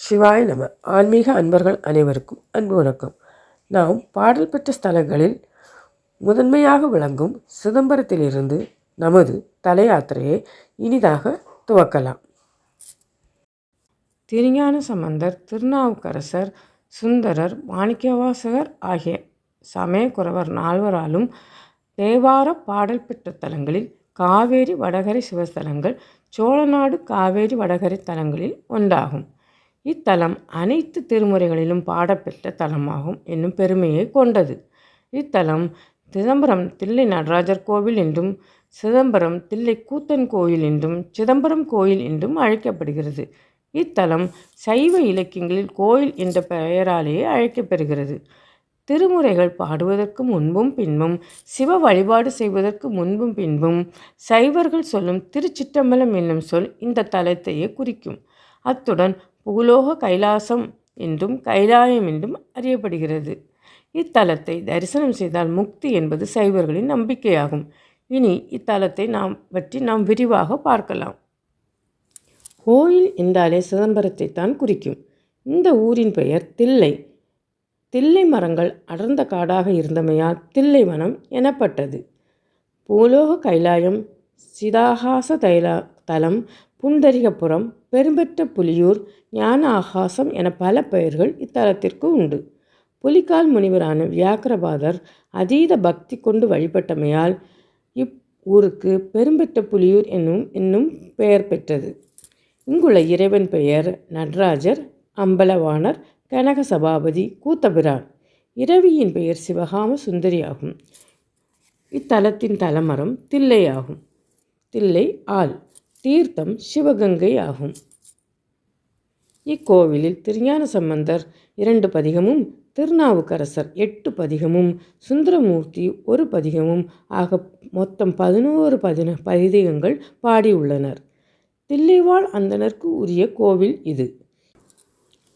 சிவாய நம. ஆன்மீக அன்பர்கள் அனைவருக்கும் அன்பு வணக்கம். நாம் பாடல் பெற்ற ஸ்தலங்களில் முதன்மையாக விளங்கும் சிதம்பரத்திலிருந்து நமது தலையாத்திரையை இனிதாக துவக்கலாம். திருஞான சம்பந்தர் திருநாவுக்கரசர் சுந்தரர் மாணிக்கவாசகர் ஆகிய சமயக்குறவர் நால்வராலும் தேவார பாடல் பெற்ற தலங்களில் காவேரி வடகரை சிவஸ்தலங்கள் சோழநாடு காவேரி வடகரை தலங்களில் ஒன்றாகும். இத்தலம் அனைத்து திருமுறைகளிலும் பாடப்பெற்ற தலமாகும் என்னும் பெருமையை கொண்டது. இத்தலம் சிதம்பரம் தில்லை நடராஜர் கோவில் என்றும் சிதம்பரம் தில்லை கூத்தன் கோயில் என்றும் சிதம்பரம் கோயில் என்றும் அழைக்கப்படுகிறது. இத்தலம் சைவ இலக்கியங்களில் கோயில் என்ற பெயராலேயே அழைக்கப்பெறுகிறது திருமுறைகள் பாடுவதற்கு முன்பும் பின்பும் சிவ வழிபாடு செய்வதற்கு முன்பும் பின்பும் சைவர்கள் சொல்லும் திருச்சிற்றம்பலம் என்னும் சொல் இந்த தலத்தையே குறிக்கும். அத்துடன் பூலோக கைலாசம் என்றும் கைலாயம் என்றும் அறியப்படுகிறது. இத்தலத்தை தரிசனம் செய்தால் முக்தி என்பது சைவர்களின் நம்பிக்கையாகும். இனி இத்தலத்தை நாம் பற்றி நாம் விரிவாக பார்க்கலாம். கோயில் என்றாலே சிதம்பரத்தை தான் குறிக்கும். இந்த ஊரின் பெயர் தில்லை. தில்லை மரங்கள் அடர்ந்த காடாக இருந்தமையால் தில்லை வனம் எனப்பட்டது. பூலோக கைலாயம் சிதாகாச தைலா தலம் புண்டரிகபுரம் பெரும்பெற்ற புலியூர் ஞான ஆகாசம் என பல பெயர்கள் இத்தலத்திற்கு உண்டு. புலிக்கால் முனிவரான வியாக்கிரபாதர் அதீத பக்தி கொண்டு வழிபட்டமையால் இப் ஊருக்கு பெரும்பெற்ற புலியூர் என்னும் என்னும் பெயர் பெற்றது. இங்குள்ள இறைவன் பெயர் நடராஜர் அம்பலவாணர் கனக சபாபதி கூத்தபிரான். இரவியின் பெயர் சிவகாம சுந்தரி ஆகும் இத்தலத்தின் தலமரம் தில்லையாகும். தில்லை ஆள். தீர்த்தம் சிவகங்கை ஆகும். இக்கோவிலில் திருஞான சம்பந்தர் இரண்டு பதிகமும் திருநாவுக்கரசர் எட்டு பதிகமும் சுந்தரமூர்த்தி ஒரு பதிகமும் ஆக மொத்தம் பதினோரு பதின பதிகங்கள் பாடியுள்ளனர். தில்லைவாழ் அந்தனருக்கு உரிய கோவில் இது.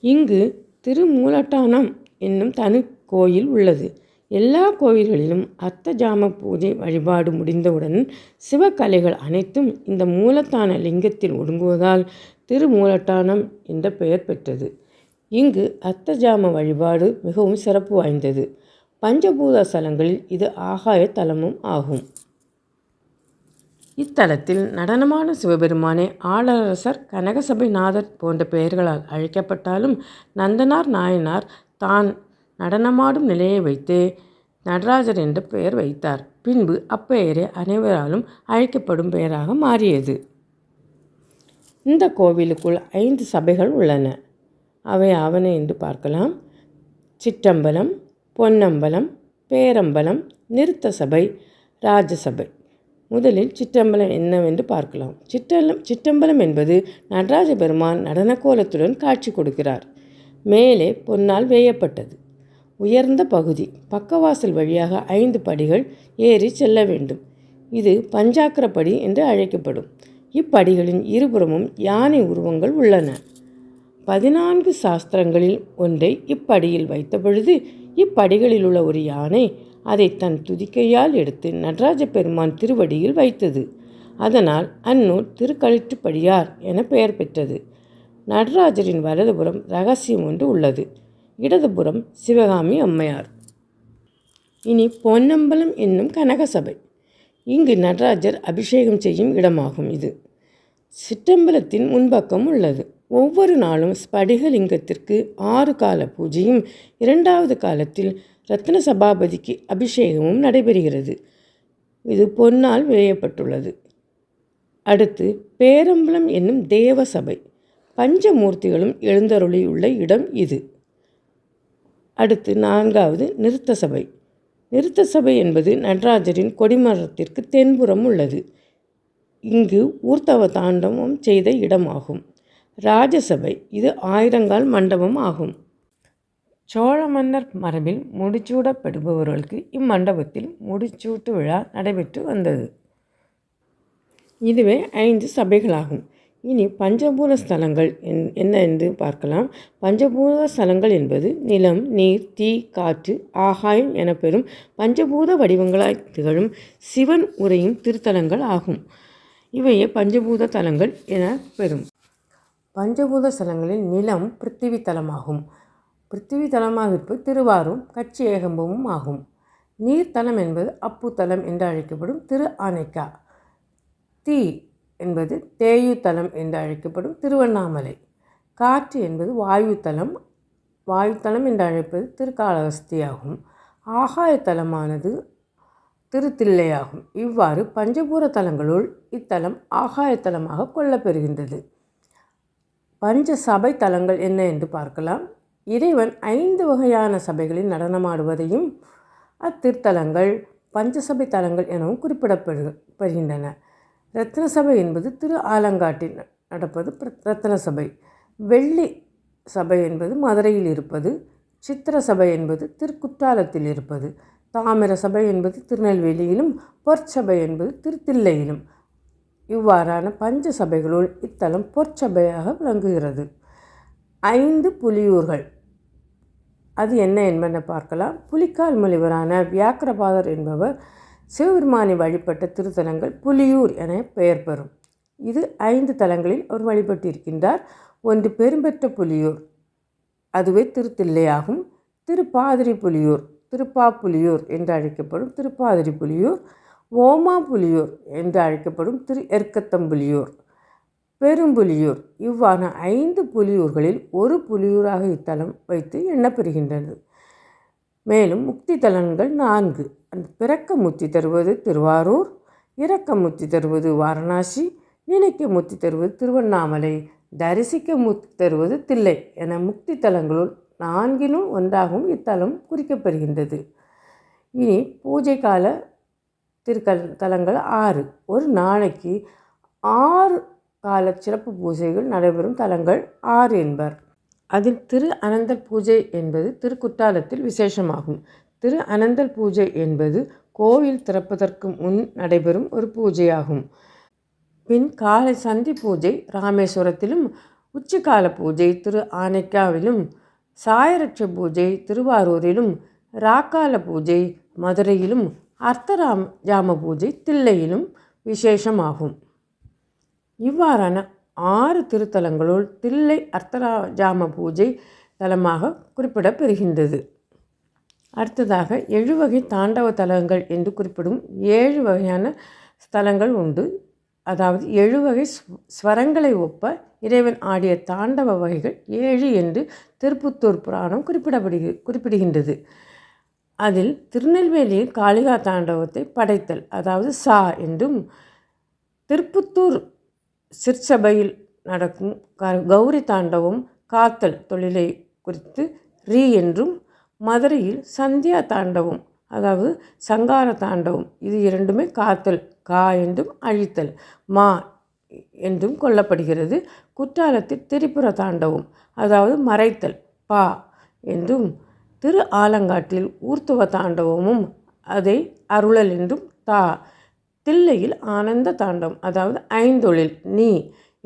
இங்கு திருமூலட்டானம் என்னும் தனி கோயில் உள்ளது. எல்லா கோயில்களிலும் அர்த்த ஜாம பூஜை வழிபாடு முடிந்தவுடன் சிவக்கலைகள் அனைத்தும் இந்த மூலத்தான லிங்கத்தில் ஒடுங்குவதால் திருமூலட்டானம் என்ற பெயர் பெற்றது. இங்கு அர்த்தஜாம வழிபாடு மிகவும் சிறப்பு வாய்ந்தது. பஞ்சபூத ஸ்தலங்களில் இது ஆகாய தலமும் ஆகும். இத்தலத்தில் நடனமான சிவபெருமானே ஆளரசர் கனகசபைநாதர் போன்ற பெயர்களால் அழைக்கப்பட்டாலும் நந்தனார் நாயனார் தான் நடனமாடும் நிலையை வைத்து நடராஜர் என்ற பெயர் வைத்தார். பின்பு அப்பெயரே அனைவராலும் அழைக்கப்படும் பெயராக மாறியது. இந்த கோவிலுக்குள் ஐந்து சபைகள் உள்ளன. அவை ஆவன என்று பார்க்கலாம். சிற்றம்பலம் பொன்னம்பலம் பேரம்பலம் நிறுத்த சபை ராஜசபை முதலில் சிற்றம்பலம் என்னவென்று பார்க்கலாம். சிற்றலம் சிற்றம்பலம் என்பது நடராஜ பெருமான் நடனக்கோலத்துடன் காட்சி கொடுக்கிறார். மேலே பொன்னால் வேயப்பட்டது. உயர்ந்த பகுதி. பக்கவாசல் வழியாக ஐந்து படிகள் ஏறி செல்ல வேண்டும். இது பஞ்சாக்கரப்படி என்று அழைக்கப்படும். இப்படிகளின் இருபுறமும் யானை உருவங்கள் உள்ளன. பதினான்கு சாஸ்திரங்களில் ஒன்றை இப்படியில் வைத்த பொழுது இப்படிகளில் உள்ள ஒரு யானை அதை தன் துதிக்கையால் எடுத்து நடராஜ பெருமான் திருவடியில் வைத்தது. அதனால் அந்நூல் திருக்கழிற்றுப்படியார் என பெயர் பெற்றது. நடராஜரின் வலதுபுறம் ரகசியம் ஒன்று உள்ளது. இடதுபுறம் சிவகாமி அம்மையார். இனி பொன்னம்பலம் என்னும் கனகசபை. இங்கு நடராஜர் அபிஷேகம் செய்யும் இடமாகும் இது. சிற்றம்பலத்தின் முன்பக்கம் உள்ளது. ஒவ்வொரு நாளும் ஸ்படிகலிங்கத்திற்கு ஆறு கால பூஜையும் இரண்டாவது காலத்தில் ரத்ன சபாபதிக்கு அபிஷேகமும் நடைபெறுகிறது. இது பொன்னால் வேயப்பட்டுள்ளது அடுத்து பேரம்பலம் என்னும் தேவ சபை பஞ்சமூர்த்திகளும் எழுந்தருளியுள்ள இடம் இது. அடுத்து நான்காவது நிறுத்த சபை. நிறுத்த சபை என்பது நடராஜரின் கொடிமரத்திற்கு தென்புறம் உள்ளது. இங்கு ஊர்த்தவ தாண்டவம் செய்த இடமாகும். ராஜசபை இது ஆயிரங்கால் மண்டபம் ஆகும். சோழ மன்னர் மரபில் முடிச்சூடப்படுபவர்களுக்கு இம்மண்டபத்தில் முடிச்சூட்டு விழா நடைபெற்று வந்தது. இதுவே ஐந்து சபைகளாகும். இனி பஞ்சபூத ஸ்தலங்கள் என்ன என்று பார்க்கலாம். பஞ்சபூத ஸ்தலங்கள் என்பது நிலம் நீர் தீ காற்று ஆகாயம் எனப்பெறும் பஞ்சபூத வடிவங்களாய் திகழும் சிவன் உரையும் திருத்தலங்கள் ஆகும். இவையே பஞ்சபூத தலங்கள் என பெறும். பஞ்சபூத ஸ்தலங்களில் நிலம் பிருத்திவி தலமாகும். பிருத்திவி தலமாக இருப்பது திருவாரூர் கட்சி ஏகம்பமும் ஆகும். நீர்த்தலம் என்பது அப்பு தலம் என்று அழைக்கப்படும் திரு ஆனைக்கா. தீ என்பது தேயு தலம் என்று அழைக்கப்படும் திருவண்ணாமலை. காற்று என்பது வாயுத்தலம். வாயுத்தலம் என்று அழைப்பது திருக்காளஹஸ்தி ஆகாயத்தலமானது ஆகாய தலமானது திருத்தில்லையாகும். இவ்வாறு பஞ்சபூர தலங்களுள் இத்தலம் ஆகாயத்தலமாக கொள்ளப்பெறுகின்றது. பஞ்ச சபை தலங்கள் என்ன என்று பார்க்கலாம். இறைவன் ஐந்து வகையான சபைகளில் நடனமாடுவதையும் அத்திருத்தலங்கள் பஞ்சசபை தலங்கள் எனவும் குறிப்பிடப்படுகின்றன ரத்ன சபை என்பது திரு ஆலங்காட்டில் நடப்பது ரத்ன சபை வெள்ளி சபை என்பது மதுரையில் இருப்பது சித்திர சபை என்பது திருக்குற்றாலத்தில் இருப்பது தாமிர சபை என்பது திருநெல்வேலியிலும் பொற்சபை என்பது திருத்தில்லையிலும். இவ்வாறான பஞ்ச சபைகளுள் இத்தலம் பொற்சபையாக விளங்குகிறது. ஐந்து புலியூர்கள். அது என்ன என்பதை பார்க்கலாம். புலிக்கால் முனிவரான வியாக்கிரபாதர் என்பவர் சிவபெருமானை வழிபட்ட திருத்தலங்கள் புலியூர் என பெயர் பெறும். இது ஐந்து தலங்களில் அவர் வழிபட்டிருக்கின்றார். ஒன்று பெரும்பெற்ற புலியூர் அதுவே திருத்தில்லையாகும். திருப்பாதிரி புலியூர் திருப்பாப்புலியூர் என்று அழைக்கப்படும் திருப்பாதிரி புலியூர். ஓமா புலியூர் என்று அழைக்கப்படும் திரு எர்க்கத்தம்புலியூர் பெரும்புலியூர் இவ்வாறு ஐந்து புலியூர்களில் ஒரு புலியூராக இத்தலம் வைத்து எண்ணப்பெறுகின்றது மேலும் முக்தி தலங்கள் நான்கு. பிறக்க முத்தி தருவது திருவாரூர் இறக்க முத்தி தருவது வாரணாசி நினைக்க முத்தி தருவது திருவண்ணாமலை தரிசிக்க முத்தி தருவது தில்லை என முக்தி தலங்களுள் நான்கிலும் ஒன்றாகவும் இத்தலம் குறிக்கப்படுகின்றது. இனி பூஜை கால திருக்கல் தலங்கள் ஆறு. ஒரு நாளைக்கு ஆறு கால சிறப்பு பூஜைகள் நடைபெறும் தலங்கள் ஆறு என்பர். அதில் திரு அனந்த பூஜை என்பது திருக்குற்றாலத்தில் விசேஷமாகும். திரு அனந்தல் பூஜை என்பது கோவில் திறப்பதற்கு முன் நடைபெறும் ஒரு பூஜையாகும். பின் காலை சந்தி பூஜை ராமேஸ்வரத்திலும் உச்சிக்கால பூஜை திரு ஆனைக்காவிலும் சாயரட்ச பூஜை திருவாரூரிலும் ராக்கால பூஜை மதுரையிலும் அர்த்தராம் ஜாம பூஜை தில்லையிலும் விசேஷமாகும். இவ்வாறான ஆறு திருத்தலங்களுள் தில்லை அர்த்தராஜாம பூஜை தலமாக குறிப்பிடப்பெறுகின்றது அடுத்ததாக எழுவகை தாண்டவ தலங்கள் என்று குறிப்பிடும் ஏழு வகையான ஸ்தலங்கள் உண்டு. அதாவது எழுவகை ஸ்வரங்களை ஒப்ப இறைவன் ஆடிய தாண்டவ வகைகள் ஏழு என்று திருப்புத்தூர் புராணம் குறிப்பிடப்படுகி குறிப்பிடுகின்றது. அதில் திருநெல்வேலியில் காளிகா தாண்டவத்தை படைத்தல் அதாவது சா என்றும் திருப்புத்தூர் சிற்சபையில் நடக்கும் கௌரி தாண்டவம் காத்தல் தொழிலை குறித்து ரீ என்றும் மதுரையில் சந்தியா தாண்டவம் அதாவது சங்கார தாண்டவம். இது இரண்டுமே காத்தல் கா என்றும் அழித்தல் மா என்றும் கொள்ளப்படுகிறது குற்றாலத்தில் திரிபுர தாண்டவம் அதாவது மறைத்தல் பா என்றும் திரு ஆலங்காட்டில் ஊர்த்துவ தாண்டவமும் அதை அருளல் என்றும் தா தில்லையில் ஆனந்த தாண்டவம் அதாவது ஐந்தொழில் நீ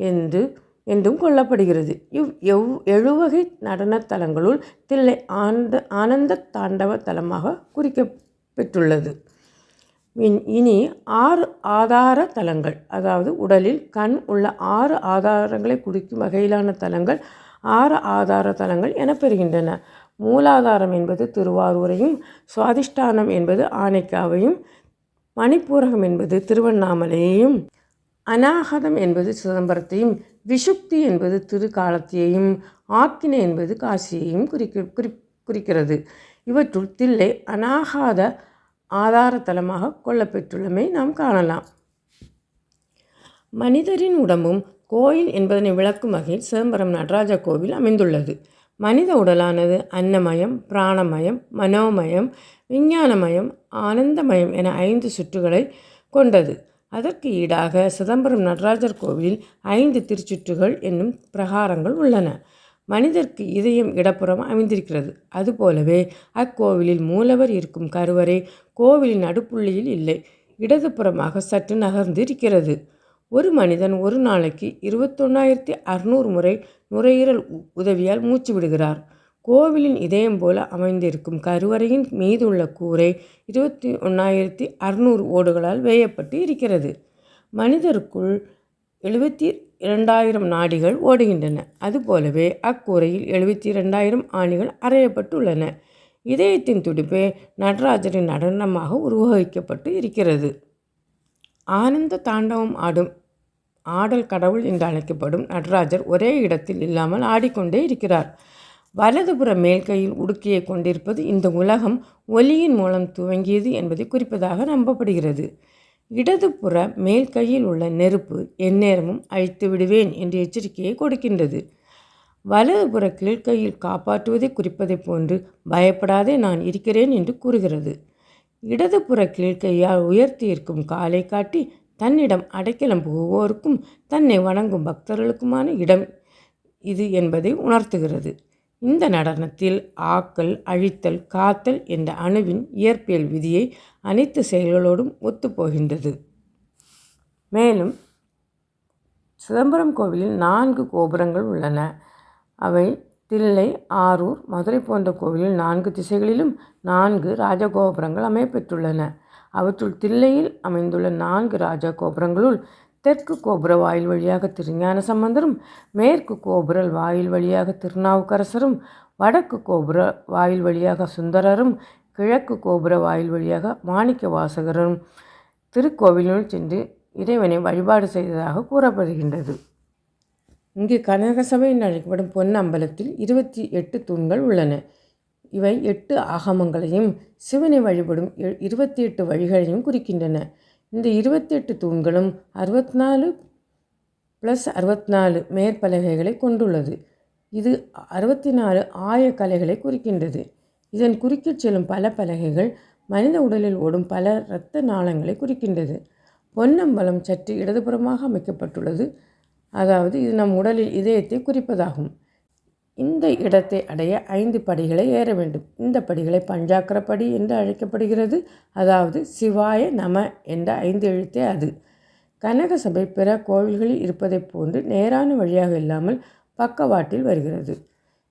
என்று என்றும் கொள்ளப்படுகிறது. இவ் எவ் எழுவகை நடனத்தலங்களுள் தில்லை ஆனந்த ஆனந்த தாண்டவ தலமாக குறிக்கப்பெற்றுள்ளது. இனி ஆறு ஆதார தலங்கள் அதாவது உடலில் கண் உள்ள ஆறு ஆதாரங்களை குறிக்கும் வகையிலான தலங்கள் ஆறு ஆதார தலங்கள் எனப்பெறுகின்றன மூலாதாரம் என்பது திருவாரூரையும் சுவாதிஷ்டானம் என்பது ஆனைக்காவையும் மணிப்பூரகம் என்பது திருவண்ணாமலையையும் அநாகதம் என்பது சிதம்பரத்தையும் விஷுக்தி என்பது திருக்காலத்தையும் ஆக்கினை என்பது காசியையும் குறிக்க குறி குறிக்கிறது. இவற்றுள் தில்லை அநாகாத ஆதாரத்தலமாக கொள்ளப்பெற்றுள்ளமை நாம் காணலாம். மனிதரின் உடம்பும் கோயில் என்பதனை விளக்கும் வகையில் சிதம்பரம் நடராஜ கோவில் அமைந்துள்ளது. மனித உடலானது அன்னமயம் பிராணமயம் மனோமயம் விஞ்ஞானமயம் ஆனந்தமயம் என ஐந்து சுற்றுகளை கொண்டது. அதற்கு ஈடாக சிதம்பரம் நடராஜர் கோவிலில் ஐந்து திருச்சுற்றுகள் என்னும் பிரகாரங்கள் உள்ளன. மனிதர்க்கு இதயம் இடப்புறம் அமைந்திருக்கிறது. அதுபோலவே அக்கோவிலில் மூலவர் இருக்கும் கருவறை கோவிலின் நடுப்புள்ளியில் இல்லை. இடதுபுறமாக சற்று நகர்ந்து இருக்கிறது. ஒரு மனிதன் ஒரு நாளைக்கு இருபத்தொன்னாயிரத்தி அறுநூறு முறை நுரையீரல் உதவியால் மூச்சு விடுகிறார். கோவிலின் இதயம் போல அமைந்திருக்கும் கருவறையின் மீதுள்ள கூரை இருபத்தி ஒன்றாயிரத்தி அறுநூறு ஓடுகளால் வேயப்பட்டு இருக்கிறது. மனிதருக்குள் எழுபத்தி இரண்டாயிரம் நாடிகள் ஓடுகின்றன. அதுபோலவே அக்கூரையில் எழுபத்தி இரண்டாயிரம் ஆணிகள் அறையப்பட்டுள்ளன. இதயத்தின் துடிப்பே நடராஜரின் நடனமாக உருவகிக்கப்பட்டு இருக்கிறது. ஆனந்த தாண்டவம் ஆடும் ஆடல் கடவுள் என்று அழைக்கப்படும் நடராஜர் ஒரே இடத்தில் இல்லாமல் ஆடிக்கொண்டே இருக்கிறார். வலதுபுற மேல்கையில் உடுக்கியை கொண்டிருப்பது இந்த உலகம் ஒலியின் மூலம் துவங்கியது என்பதை குறிப்பதாக நம்பப்படுகிறது. இடதுபுற மேல் கையில் உள்ள நெருப்பு எந்நேரமும் அழித்து விடுவேன் என்ற எச்சரிக்கையை கொடுக்கின்றது. வலதுபுற கீழ்கையில் காப்பாற்றுவதை குறிப்பதைப் போன்று பயப்படாதே நான் இருக்கிறேன் என்று கூறுகிறது. இடதுபுற கீழ்கையால் உயர்த்தி இருக்கும் காலை காட்டி தன்னிடம் அடைக்கலம் புகுவோருக்கும் தன்னை வணங்கும் பக்தர்களுக்குமான இடம் இது என்பதை உணர்த்துகிறது. இந்த நடனத்தில் ஆக்கல் அழித்தல் காத்தல் என்ற அணுவின் இயற்பியல் விதியை அனைத்து செயல்களோடும் ஒத்துப்போகின்றது. மேலும் சிதம்பரம் கோவிலில் நான்கு கோபுரங்கள் உள்ளன. அவை தில்லை ஆரூர் மதுரை போன்ற கோவிலில் நான்கு திசைகளிலும் நான்கு ராஜகோபுரங்கள் அமையப்பெற்றுள்ளன அவற்றுள் தில்லையில் அமைந்துள்ள நான்கு ராஜ கோபுரங்களுள் தெற்கு கோபுர வாயில் வழியாக திருஞான சம்பந்தரும் மேற்கு கோபுர வாயில் வழியாக திருநாவுக்கரசரும் வடக்கு கோபுர வாயில் வழியாக சுந்தரரும் கிழக்கு கோபுர வாயில் வழியாக மாணிக்க வாசகரும் திருக்கோவிலுள் சென்று இறைவனை வழிபாடு செய்ததாக கூறப்படுகின்றது. இங்கு கனகசபை என்று அழைக்கப்படும் பொன் அம்பலத்தில் இருபத்தி எட்டு தூண்கள் உள்ளன. இவை எட்டு ஆகமங்களையும் சிவனை வழிபடும் இருபத்தி எட்டு வழிகளையும் குறிக்கின்றன. இந்த இருபத்தெட்டு தூண்களும் அறுபத்தி நாலு ப்ளஸ் அறுபத்தி நாலு மேற்பலகைகளை கொண்டுள்ளது. இது அறுபத்தி நாலு ஆயக்கலைகளை குறிக்கின்றது. இதன் குறுக்கிச் செல்லும் பல பலகைகள் மனித உடலில் ஓடும் பல இரத்த நாளங்களை குறிக்கின்றது. பொன்னம்பலம் சற்று இடதுபுறமாக அமைக்கப்பட்டுள்ளது. அதாவது இது நம் உடலில் இதயத்தை குறிப்பதாகும். இந்த இடத்தை அடைய ஐந்து படிகளை ஏற வேண்டும். இந்த படிகளை பஞ்சாக்கர படி என்று அழைக்கப்படுகிறது. அதாவது சிவாய நம என்ற ஐந்து எழுத்தே அது. கனகசபை பிற கோவில்களில் இருப்பதைப் போன்று நேரான வழியாக இல்லாமல் பக்கவாட்டில் வருகிறது.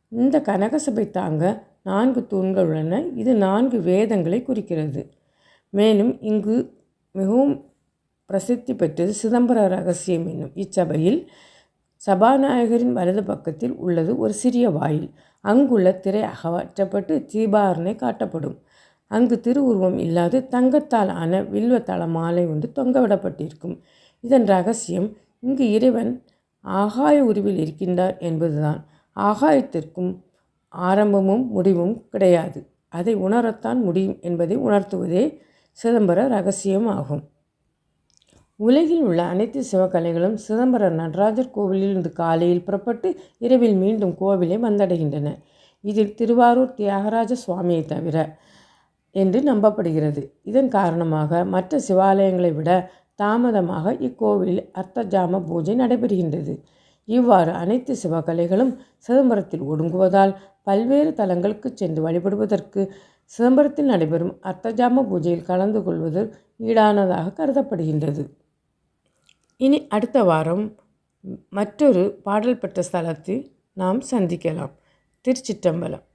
இந்த கனகசபை தாங்க நான்கு தூண்கள் உள்ளன. இது நான்கு வேதங்களை குறிக்கிறது. மேலும் இங்கு மிகவும் பிரசித்தி பெற்றது சிதம்பர ரகசியம் என்னும் இச்சபையில் சபாநாயகரின் வலது பக்கத்தில் உள்ளது ஒரு சிறிய வாயில். அங்குள்ள திரை அகற்றப்பட்டு தீபாரணை காட்டப்படும். அங்கு திருவுருவம் இல்லாது தங்கத்தால் ஆன வில்வ தள மாலை ஒன்று தொங்கவிடப்பட்டிருக்கும். இதன் ரகசியம் இங்கு இறைவன் ஆகாய உருவில் இருக்கின்றார் என்பதுதான். ஆகாயத்திற்கும் ஆரம்பமும் முடிவும் கிடையாது. அதை உணரத்தான் முடியும் என்பதை உணர்த்துவதே சிதம்பர ரகசியம் ஆகும் உலகில் உள்ள அனைத்து சிவகலைகளும் சிதம்பரம் நடராஜர் கோவிலில் இருந்து காலையில் புறப்பட்டு இரவில் மீண்டும் கோவிலை வந்தடைகின்றன. இதில் திருவாரூர் தியாகராஜ சுவாமியை தவிர என்று நம்பப்படுகிறது. இதன் காரணமாக மற்ற சிவாலயங்களை விட தாமதமாக இக்கோவிலில் அர்த்தஜாம பூஜை நடைபெறுகின்றது. இவ்வாறு அனைத்து சிவகலைகளும் சிதம்பரத்தில் ஒடுங்குவதால் பல்வேறு தலங்களுக்கு சென்று வழிபடுவதற்கு சிதம்பரத்தில் நடைபெறும் அர்த்தஜாம பூஜையில் கலந்து கொள்வது ஈடானதாக கருதப்படுகின்றது. இனி அடுத்த வாரம் மற்றொரு பாடல் பெற்ற ஸ்தலத்தில் நாம் சந்திக்கலாம். திருச்சிற்றம்பலம்.